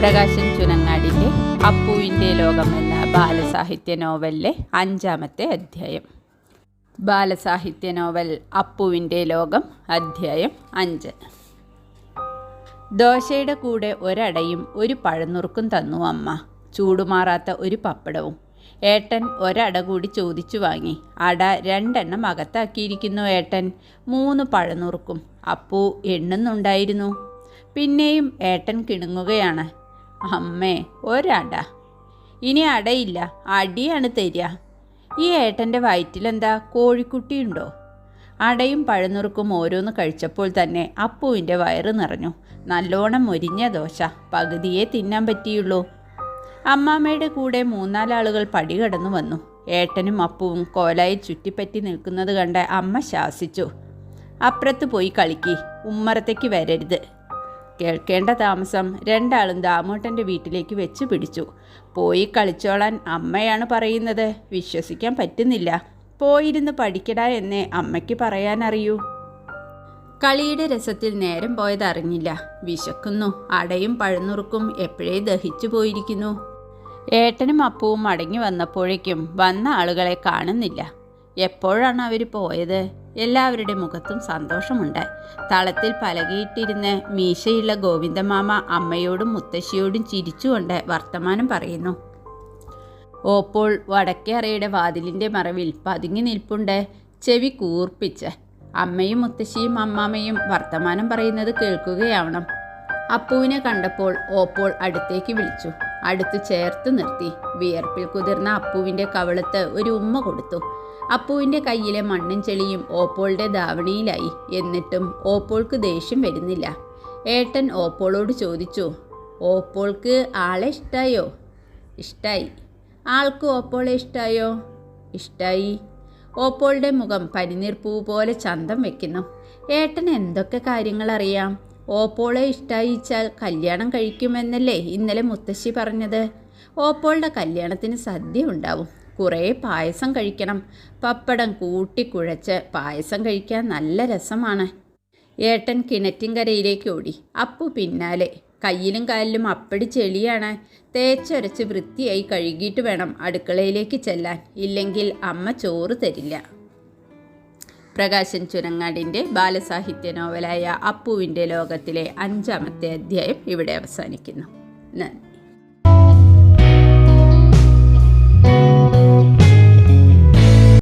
പ്രകാശൻ ചുനങ്ങാടിന്റെ അപ്പുവിന്റെ ലോകം എന്ന ബാലസാഹിത്യ നോവലിലെ അഞ്ചാമത്തെ അധ്യായം. ബാലസാഹിത്യ നോവൽ അപ്പുവിന്റെ ലോകം അധ്യായം അഞ്ച്. ദോശയുടെ കൂടെ ഒരടയും ഒരു പഴനുറുക്കും തന്നു അമ്മ. ചൂടുമാറാത്ത ഒരു പപ്പടവും. ഏട്ടൻ ഒരട കൂടി ചോദിച്ചു വാങ്ങി. അട രണ്ടെണ്ണം അകത്താക്കിയിരിക്കുന്നു ഏട്ടൻ. മൂന്ന് പഴനുറുക്കും. അപ്പു എണ്ണുന്നുണ്ടായിരുന്നു. പിന്നെയും ഏട്ടൻ കിണുങ്ങുകയാണ്. അമ്മേ ഒരട. ഇനി അടയില്ല അടിയാണ് തരിക. ഈ ഏട്ടന്റെ വയറ്റിലെന്താ കോഴിക്കുട്ടിയുണ്ടോ? അടയും പഴനുറുക്കും ഓരോന്ന് കഴിച്ചപ്പോൾ തന്നെ അപ്പുവിന്റെ വയറ് നിറഞ്ഞു. നല്ലോണം മൊരിഞ്ഞ ദോശ പകുതിയേ തിന്നാൻ പറ്റിയുള്ളൂ. അമ്മാമ്മയുടെ കൂടെ മൂന്നാലാളുകൾ പടി കടന്നു വന്നു. ഏട്ടനും അപ്പുവും കോലായി ചുറ്റിപ്പറ്റി നിൽക്കുന്നത് കണ്ട് അമ്മ ശാസിച്ചു. അപ്പുറത്ത് പോയി കളിക്കി ഉമ്മറത്തേക്ക് വരരുത്. കേൾക്കേണ്ട താമസം രണ്ടാളും ദാമോട്ടന്റെ വീട്ടിലേക്ക് വെച്ച് പിടിച്ചു. പോയി കളിച്ചോളാൻ അമ്മയാണ് പറയുന്നത്. വിശ്വസിക്കാൻ പറ്റുന്നില്ല. പോയിരുന്ന് പഠിക്കടാ എന്നേ അമ്മയ്ക്ക് പറയാനറിയൂ. കളിയുടെ രസത്തിൽ നേരം പോയതറിഞ്ഞില്ല വിശക്കുന്നു. അടയും പഴനുറുക്കും എപ്പോഴേ ദഹിച്ചു പോയിരിക്കുന്നു. ഏട്ടനും അപ്പവും മടങ്ങി വന്നപ്പോഴേക്കും വന്ന ആളുകളെ കാണുന്നില്ല. എപ്പോഴാണ് അവർ പോയത്? എല്ലാവരുടെ മുഖത്തും സന്തോഷമുണ്ട്. തളത്തിൽ പലകിയിട്ടിരുന്ന് മീശയുള്ള ഗോവിന്ദമാമ അമ്മയോടും മുത്തശ്ശിയോടും ചിരിച്ചുകൊണ്ട് വർത്തമാനം പറയുന്നു. ഓപ്പോൾ വടക്കേറയുടെ വാതിലിന്റെ മറവിൽ പതുങ്ങി നിൽപ്പുണ്ട്. ചെവി കൂർപ്പിച്ച്. അമ്മയും മുത്തശ്ശിയും അമ്മാമ്മയും വർത്തമാനം പറയുന്നത് കേൾക്കുകയാവണം. അപ്പുവിനെ കണ്ടപ്പോൾ ഓപ്പോൾ അടുത്തേക്ക് വിളിച്ചു. അടുത്ത് ചേർത്ത് നിർത്തി. വിയർപ്പിൽ കുതിർന്ന അപ്പുവിന്റെ കവളത്ത് ഒരു ഉമ്മ കൊടുത്തു. അപ്പുവിന്റെ കയ്യിലെ മണ്ണും ചെളിയും ഓപ്പോളുടെ ധാവണിയിലായി. എന്നിട്ടും ഓപ്പോൾക്ക് ദേഷ്യം വരുന്നില്ല. ഏട്ടൻ ഓപ്പോളോട് ചോദിച്ചു ഓപ്പോൾക്ക് ആളെ ഇഷ്ടായോ? ഇഷ്ടായി. ആൾക്ക് ഓപ്പോളെ ഇഷ്ടായോ? ഇഷ്ടായി. ഓപ്പോളുടെ മുഖം പനിനീർപ്പൂ പോലെ ചന്തം വെക്കുന്നു. ഏട്ടൻ എന്തൊക്കെ കാര്യങ്ങൾ അറിയാം ഓപ്പോളെ ഇഷ്ടായിച്ചാൽ കല്യാണം കഴിക്കുമെന്നല്ലേ ഇന്നലെ മുത്തശ്ശി പറഞ്ഞത്. ഓപ്പോളുടെ കല്യാണത്തിന് സദ്യ ഉണ്ടാവും. കുറേ പായസം കഴിക്കണം. പപ്പടം കൂട്ടിക്കുഴച്ച് പായസം കഴിക്കാൻ നല്ല രസമാണ്. ഏട്ടൻ കിണറ്റിൻകരയിലേക്ക് ഓടി. അപ്പു പിന്നാലെ. കയ്യിലും കാലിലും അപ്പടി ചെളിയാണ്. തേച്ചൊരച്ച് വൃത്തിയായി കഴുകിയിട്ട് വേണം അടുക്കളയിലേക്ക് ചെല്ലാൻ. ഇല്ലെങ്കിൽ അമ്മ ചോറ് തരില്ല. പ്രകാശൻ ചുരങ്ങാടിന്റെ ബാലസാഹിത്യ നോവലായ അപ്പുവിന്റെ ലോകത്തിലെ അഞ്ചാമത്തെ അധ്യായം ഇവിടെ അവസാനിക്കുന്നു. നന്ദി.